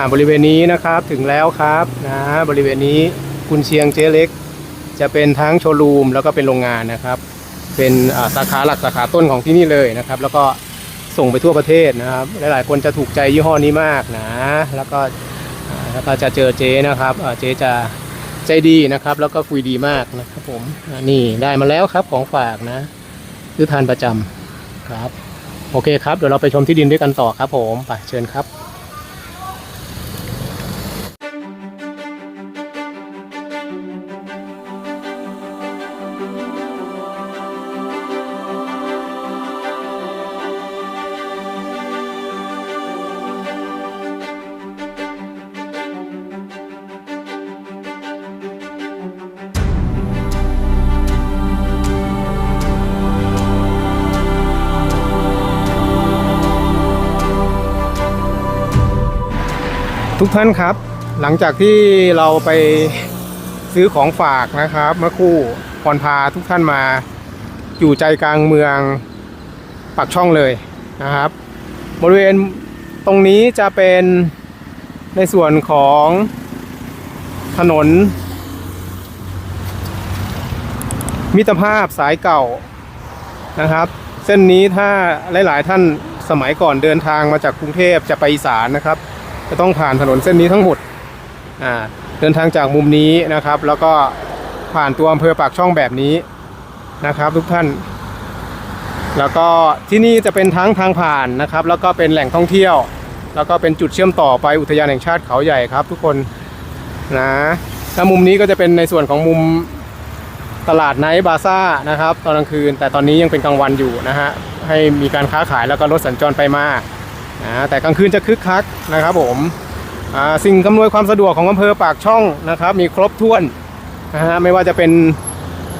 อ่าบริเวณนี้นะครับถึงแล้วครับนะบริเวณนี้กุนเชียงเจ๊เล็ก จะเป็นทั้งโชว์รูมแล้วก็เป็นโรงงานนะครับ เป็นสาขาหลักสาขาต้นของที่นี่เลยนะครับ แล้วก็ส่งไปทั่วประเทศนะครับ หลาย ๆ คนจะถูกใจยี่ห้อนี้มากนะ แล้วก็อ่าแล้วก็จะเจอเจ๊นะครับเจ๊จะใจดีนะครับ แล้วก็คุยดีมากนะครับผมนี่ได้มาแล้วครับของฝากนะซื้อทานประจำครับ โอเคครับ เดี๋ยวเราไปชมที่ดินด้วยกันต่อครับผมไปเชิญครับ ทุกท่านครับ หลังจากที่เราไปซื้อของฝากนะครับเมื่อคู่พรพาทุกท่านมาอยู่ใจกลางเมืองปักช่องเลยนะครับ บริเวณตรงนี้จะเป็นในส่วนของถนน มิตรภาพสายเก่านะครับ เส้นนี้ถ้าหลาย ๆ ท่านสมัยก่อนเดินทางมาจากกรุงเทพจะไปอีสานนะครับ จะต้องผ่านถนนเส้นนี้ทั้งหมดเดินทางจากมุมนี้นะครับ แล้วก็ผ่านตัวอำเภอปากช่องแบบนี้นะครับ ทุกท่าน แล้วก็ที่นี่จะเป็นทั้งทางผ่านนะครับ แล้วก็เป็นแหล่งท่องเที่ยว แล้วก็เป็นจุดเชื่อมต่อไปอุทยานแห่งชาติเขาใหญ่ครับ ทุกคนนะแล้วมุมนี้ก็จะเป็นในส่วนของมุมตลาดไนท์บาซ่านะครับ ตอนกลางคืน แต่ตอนนี้ยังเป็นกลางวันอยู่นะฮะให้มีการค้าขายแล้วก็รถสัญจรไปมา นะแต่กลางคืนจะคึกคักนะครับผมสิ่งอำนวยความสะดวกของอำเภอปากช่องนะครับ มีครบถ้วนนะฮะไม่ว่าจะเป็น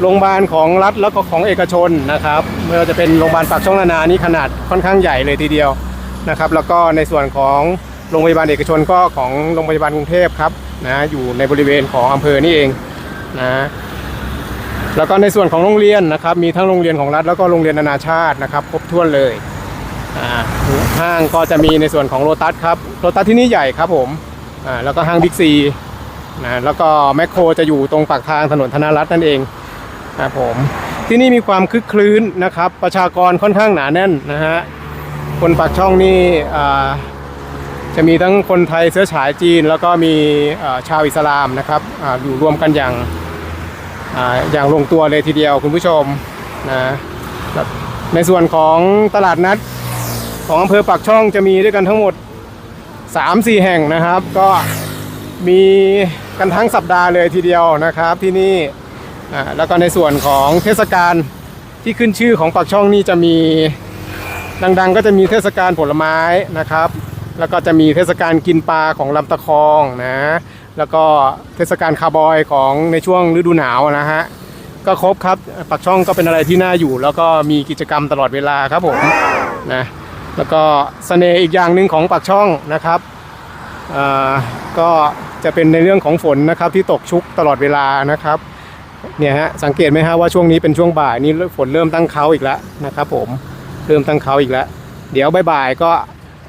โรงพยาบาลของรัฐแล้วก็ของเอกชนนะครับไม่ว่าจะเป็นโรงพยาบาลปากช่องนานานี่ขนาดค่อนข้างใหญ่เลยทีเดียวนะครับ แล้วก็ในส่วนของโรงพยาบาลเอกชนก็ของโรงพยาบาลกรุงเทพครับนะอยู่ในบริเวณของอำเภอนี่เองนะแล้วก็ในส่วนของโรงเรียนนะครับ มีทั้งโรงเรียนของรัฐแล้วก็โรงเรียนนานาชาตินะครับ ครบถ้วนเลย ห้างก็จะมีในส่วนของโ o ตัสครับโ o ตัสที่นี่ใหญ่ครับผมอ่าแล้วก็ห้างบิ๊กซีนะแล้วก็แมคโครจะอยู่ตรงปากทางถนนธนรัตน์นั่นเองครับผมที่นี่มีความคึกคลื้นนะครับ ประชากรค่อนข้างหนาแน่นนะฮะคนปากช่องนี่อ่าจะมีทั้งคนไทยเชื้อสายจีน แล้วก็มีชาวอิสลามนะครับออยู่รวมกันอย่างอาอย่างลงตัวเลยทีเดียวคุณผู้ชมนะในส่วนของตลาดนัด ของอำเภอปากช่องจะมีด้วยกันทั้งหมด 3-4 แห่งนะครับ ก็มีกันทั้งสัปดาห์เลยทีเดียวนะครับที่นี่แล้วก็ในส่วนของเทศกาลที่ขึ้นชื่อของปากช่องนี่จะมีดังๆ ก็จะมีเทศกาลผลไม้นะครับ แล้วก็จะมีเทศกาลกินปลาของลำตะคองนะแล้วก็เทศกาลคาร์บอยของในช่วงฤดูหนาวนะฮะก็ครบครับปากช่องก็เป็นอะไรที่น่าอยู่ แล้วก็มีกิจกรรมตลอดเวลาครับผมนะ แล้วก็เสน่ห์อีกอย่างหนึ่งของปากช่องนะครับอ่าก็จะเป็นในเรื่องของฝนนะครับที่ตกชุกตลอดเวลานะครับเนี่ยฮะสังเกตไหมฮะว่าช่วงนี้เป็นช่วงบ่ายนี่ฝนเริ่มตั้งเขาอีกแล้วนะครับ ผมเริ่มตั้งเขาอีกแล้ว เดี๋ยวบ่ายๆก็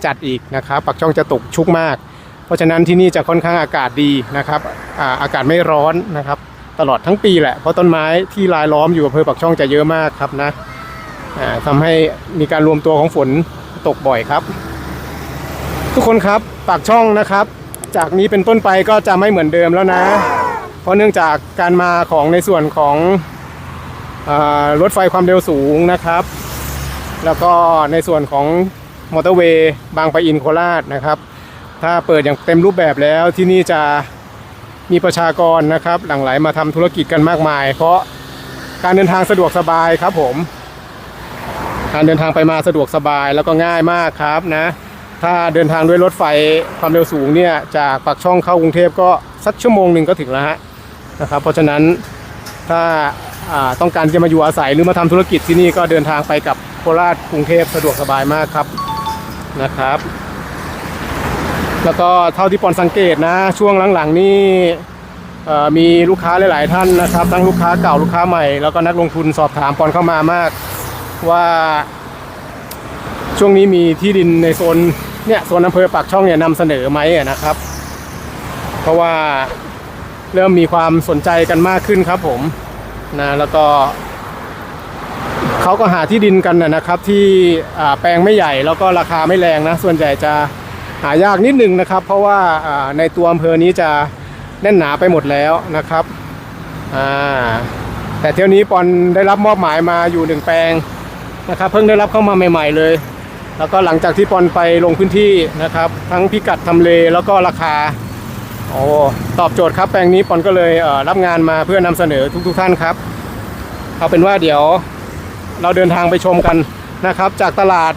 จัดอีกนะครับปากช่องจะตกชุกมาก เพราะฉะนั้นที่นี่จะค่อนข้างอากาศดีนะครับอ่าอากาศไม่ร้อนนะครับ ตลอดทั้งปีแหละเพราะต้นไม้ที่รายล้อมอยู่อำเภอปากช่องจะเยอะมากครับนะอ่าทำให้มีการรวมตัวของฝน ตกบ่อยครับ ทุกคนครับปากช่องนะครับ จากนี้เป็นต้นไปก็จะไม่เหมือนเดิมแล้วนะ เพราะเนื่องจากการมาของในส่วนของอรถไฟความเร็วสูงนะครับ แล้วก็ในส่วนของมอเตอร์เวย์บางปะอินโคราชนะครับ ถ้าเปิดอย่างเต็มรูปแบบแล้วที่นี่จะมีประชากรนะครับ หลั่งไหลมาทำธุรกิจกันมากมาย เพราะการเดินทางสะดวกสบายครับผม การเดินทางไปมาสะดวกสบายแล้วก็ง่ายมากครับนะ ถ้าเดินทางด้วยรถไฟความเร็วสูงเนี่ยจากปากช่องเข้ากรุงเทพก็สักชั่วโมงหนึ่งก็ถึงแล้วฮะนะครับ เพราะฉะนั้นถ้าต้องการจะมาอยู่อาศัยหรือมาทำธุรกิจที่นี่ก็เดินทางไปกับโคราชกรุงเทพสะดวกสบายมากครับนะครับ แล้วก็เท่าที่ปอนสังเกตนะ ช่วงหลังๆนี่มีลูกค้าหลาย ๆ ท่านนะครับ ทั้งลูกค้าเก่าลูกค้าใหม่แล้วก็นักลงทุนสอบถามปอนเข้ามามาก ว่าช่วงนี้มีที่ดินในโซนเนี่ยส่วนอำเภอปากช่องเนี่ยนำเสนอไหมนะครับ เพราะว่าเริ่มมีความสนใจกันมากขึ้นครับผมนะแล้วก็เขาก็หาที่ดินกันนะครับ ที่แปลงไม่ใหญ่แล้วก็ราคาไม่แรงนะส่วนใหญ่จะหายากนิดนึงนะครับ เพราะว่าในตัวอำเภอนี้จะแน่นหนาไปหมดแล้วนะครับแต่เที่ยวนี้ปอนได้รับมอบหมายมาอยู่หนึ่งแปลง นะครับเพิ่งได้รับเข้ามาใหม่ ๆ เลย แล้วก็หลังจากที่ปอนไปลงพื้นที่นะครับ ทั้งพิกัดทำเลแล้วก็ราคาโอ้ตอบโจทย์ครับแปลงนี้ปอนก็เลยเรับงานมาเพื่อนำเสนอทุกๆทท่านครับเอาเป็นว่าเดี๋ยวเราเดินทางไปชมกันนะครับ จากตลาด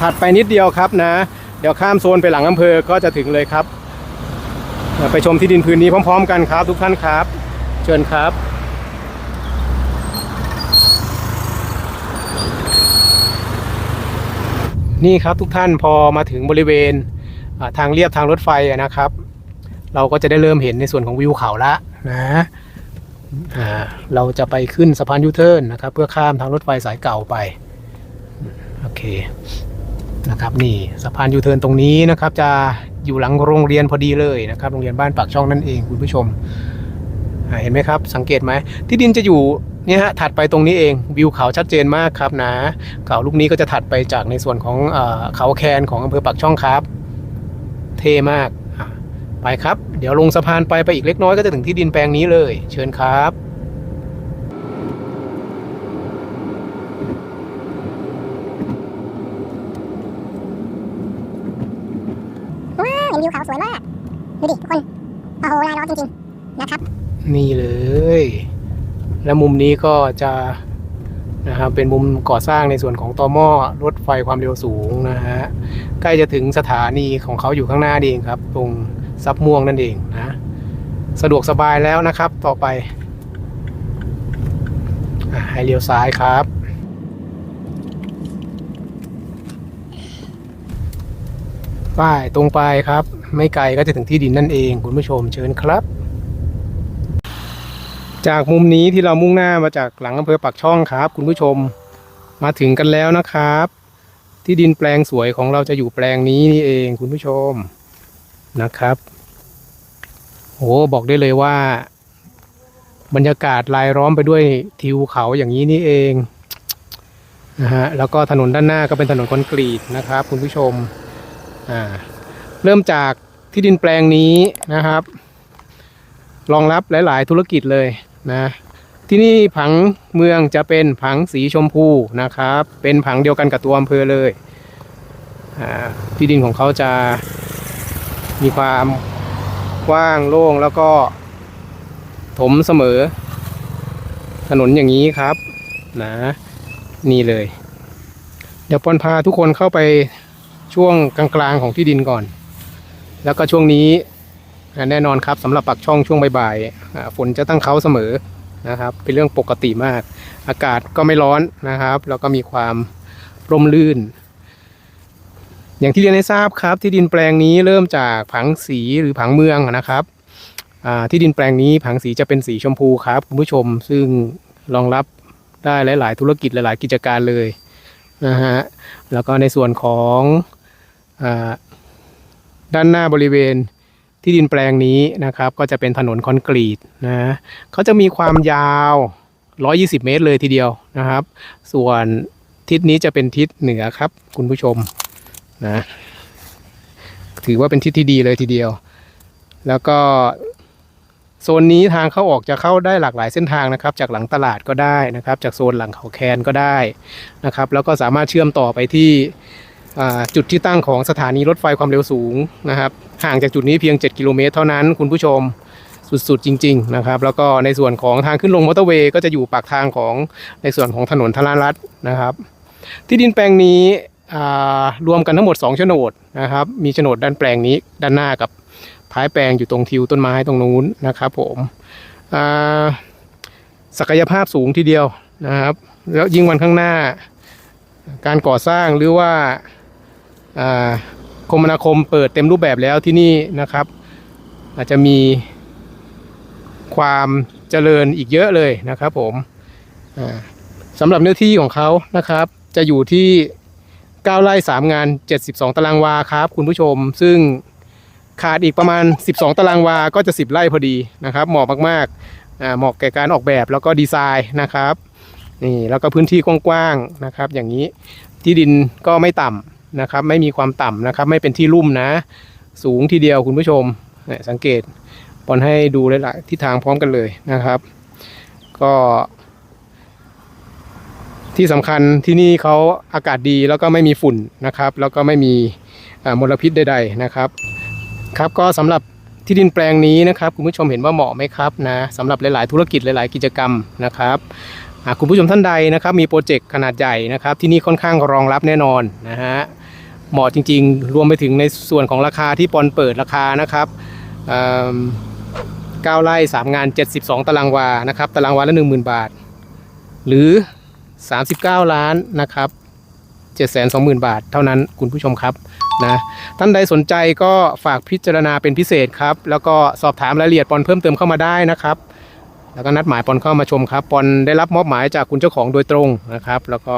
ถัดไปนิดเดียวครับนะ เดี๋ยวข้ามโซนไปหลังอำเภอก็จะถึงเลยครับ ไปชมที่ดินพื้นนี้พร้อม ๆ กันครับ ทุกท่านครับ เชิญครับ นี่ครับทุกท่านพอมาถึงบริเวณทางเรียบทางรถไฟนะครับ เราก็จะได้เริ่มเห็นในส่วนของวิวเขาละนะเราจะไปขึ้นสะพานยูเทิร์นนะครับ เพื่อข้ามทางรถไฟสายเก่าไปโอเคนะครับนี่สะพานยูเทิร์นตรงนี้นะครับ จะอยู่หลังโรงเรียนพอดีเลยนะครับโรงเรียนบ้านปากช่องนั่นเองคุณผู้ชมเห็นไหมครับ สังเกตไหมที่ดินจะอยู่ เนี่ยฮะถัดไปตรงนี้เองวิวเขาชัดเจนมากครับนะเขาลูกนี้ก็จะถัดไปจากในส่วนของเออเขาแคนของอำเภอปากช่องครับ เท่มากอะไปครับ เดี๋ยวลงสะพานไปไปอีกเล็กน้อยก็จะถึงที่ดินแปลงนี้เลย เชิญครับว้าวเห็นวิวเขาสวยมาก ดูดิทุกคน โอ้โหลายล้อจริง ๆ นะครับ นี่เลย และมุมนี้ก็จะนะครับเป็นมุมก่อสร้างในส่วนของต่อหม้อรถไฟความเร็วสูงนะฮะใกล้จะถึงสถานีของเขาอยู่ข้างหน้านี่เองครับ ตรงซับม่วงนั่นเองนะสะดวกสบายแล้วนะครับต่อไปอให้เลี้ยวซ้ายครับป้ายตรงไปครับ ไม่ไกลก็จะถึงที่ดินนั่นเอง คุณผู้ชมเชิญครับ จากมุมนี้ที่เรามุ่งหน้ามาจากหลังอำเภอปากช่องครับ คุณผู้ชมมาถึงกันแล้วนะครับ ที่ดินแปลงสวยของเราจะอยู่แปลงนี้นี่เองคุณผู้ชมนะครับโอ้บอกได้เลยว่า บรรยากาศรายล้อมไปด้วยทิวเขาอย่างนี้นี่เองนะฮะแล้วก็ถนนด้านหน้าก็เป็นถนนคอนกรีตนะครับ คุณผู้ชมอ่าเริ่มจากที่ดินแปลงนี้นะครับ รองรับหลาย ๆ ธุรกิจเลย นะที่นี่ผังเมืองจะเป็นผังสีชมพูนะครับ เป็นผังเดียวกันกับตัวอำเภอเลยที่ดินของเขาจะมีความกว้างโล่งแล้วก็ถมเสมอ ถนนอย่างนี้ครับนะนี่เลย เดี๋ยวปอนพาทุกคนเข้าไปช่วงกลางๆของที่ดินก่อน แล้วก็ช่วงนี้ แน่นอนครับสำหรับปักช่องช่วงบ่ายๆฝนจะตั้งเขาเสมอนะครับ เป็นเรื่องปกติมาก อากาศก็ไม่ร้อนนะครับ แล้วก็มีความร่มรื่น อย่างที่เรียนให้ทราบครับ ที่ดินแปลงนี้เริ่มจากผังสีหรือผังเมืองนะครับที่ดินแปลงนี้ผังสีจะเป็นสีชมพูครับคุณผู้ชม ซึ่งรองรับได้หลาย ๆ ธุรกิจหลาย ๆ กิจการเลยนะฮะแล้วก็ในส่วนของอด้านหน้าบริเวณ ที่ดินแปลงนี้นะครับ ก็จะเป็นถนนคอนกรีตนะเขาจะมีความยาว 120 เมตรเลยทีเดียวนะครับ ส่วนทิศนี้จะเป็นทิศเหนือครับ คุณผู้ชมนะ ถือว่าเป็นทิศที่ดีเลยทีเดียว แล้วก็โซนนี้ทางเข้าออกจะเข้าได้หลากหลายเส้นทางนะครับ จากหลังตลาดก็ได้นะครับ จากโซนหลังเขาแคนก็ได้นะครับ แล้วก็สามารถเชื่อมต่อไปที่ จุดที่ตั้งของสถานีรถไฟความเร็วสูงนะครับ ห่างจากจุดนี้เพียง 7 กิโลเมตรเท่านั้นคุณผู้ชมสุดๆจริง ๆ นะครับ แล้วก็ในส่วนของทางขึ้นลงมอเตอร์เวย์ก็จะอยู่ปากทางของในส่วนของถนนธนารัตน์นะครับ ที่ดินแปลงนี้รวมกันทั้งหมด2โฉนดนะครับ มีโฉนดด้านแปลงนี้ด้านหน้ากับท้ายแปลงอยู่ตรงทิวต้นไม้ตรงนู้นนะครับผมศักยภาพสูงทีเดียวนะครับ แล้วยิ่งวันข้างหน้า การก่อสร้างหรือว่า คมนาคมเปิดเต็มรูปแบบแล้วที่นี่นะครับ อาจจะมีความเจริญอีกเยอะเลยนะครับผมสำหรับเนื้อที่ของเขานะครับ จะอยู่ที่9ไร่3งาน 72 ตารางวาครับ คุณผู้ชม ซึ่งขาดอีกประมาณ 12 ตารางวาก็จะ 10 ไร่พอดีนะครับ เหมาะมากๆเหมาะแก่การออกแบบแล้วก็ดีไซน์นะครับนี่แล้วก็พื้นที่กว้างๆนะครับ อย่างนี้ที่ดินก็ไม่ต่ำ นะครับ ไม่มีความต่ำนะครับ ไม่เป็นที่ลุ่มนะ สูงทีเดียวคุณผู้ชมเนี่ยสังเกตปอนให้ดูหลายๆทิศทางพร้อมกันเลยนะครับ ก็ ที่สำคัญที่นี่เขาอากาศดีแล้วก็ไม่มีฝุ่นนะครับ แล้วก็ไม่มีมลพิษใดๆนะครับครับก็สำหรับที่ดินแปลงนี้นะครับคุณผู้ชมเห็นว่าเหมาะไหมครับนะสำหรับหลาย ๆ ธุรกิจหลาย ๆ กิจกรรมนะครับ อ่าคุณผู้ชมท่านใดนะครับมีโปรเจกต์ขนาดใหญ่นะครับที่นี่ค่อนข้างรองรับแน่นอนนะฮะเหมาะจริง ๆ รวมไปถึงในส่วนของราคาที่ปอนเปิดราคานะครับอ่า9ไร่3 งาน 72 ตารางวานะครับตารางวาละ 10,000 บาท หรือ 39 ล้านนะครับ720,000 บาท เท่านั้นคุณผู้ชมครับนะท่านใดสนใจก็ฝากพิจารณาเป็นพิเศษครับ แล้วก็สอบถามรายละเอียดปอนเพิ่มเติมเข้ามาได้นะครับ แล้วก็นัดหมายปอนเข้ามาชมครับปอนได้รับมอบหมายจากคุณเจ้าของโดยตรงนะครับ แล้วก็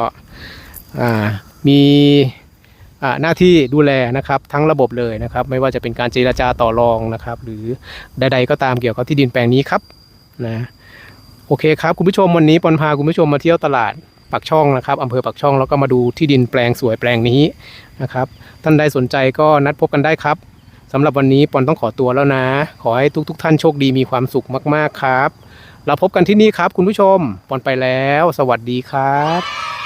มีหน้าที่ดูแลนะครับทั้งระบบเลยนะครับ ไม่ว่าจะเป็นการเจราจาต่อรองนะครับ หรือใดๆก็ตามเกี่ยวกับที่ดินแปลงนี้ครับนะโอเคครับคุณผู้ชมวันนี้ปอนพาคุณผู้ชมมาเที่ยวตลาดปักช่องนะครับอำเภอปักช่องแล้วก็มาดูที่ดินแปลงสวยแปลงนี้นะครับ ท่านใดสนใจก็นัดพบกันได้ครับสำหรับวันนี้ปอนต้องขอตัวแล้วนะ ขอให้ทุกๆทท่านโชคดีมีความสุขมาก ๆ ครับ เราพบกันที่นี่ครับคุณผู้ชมปอนไปแล้ว สวัสดีครับ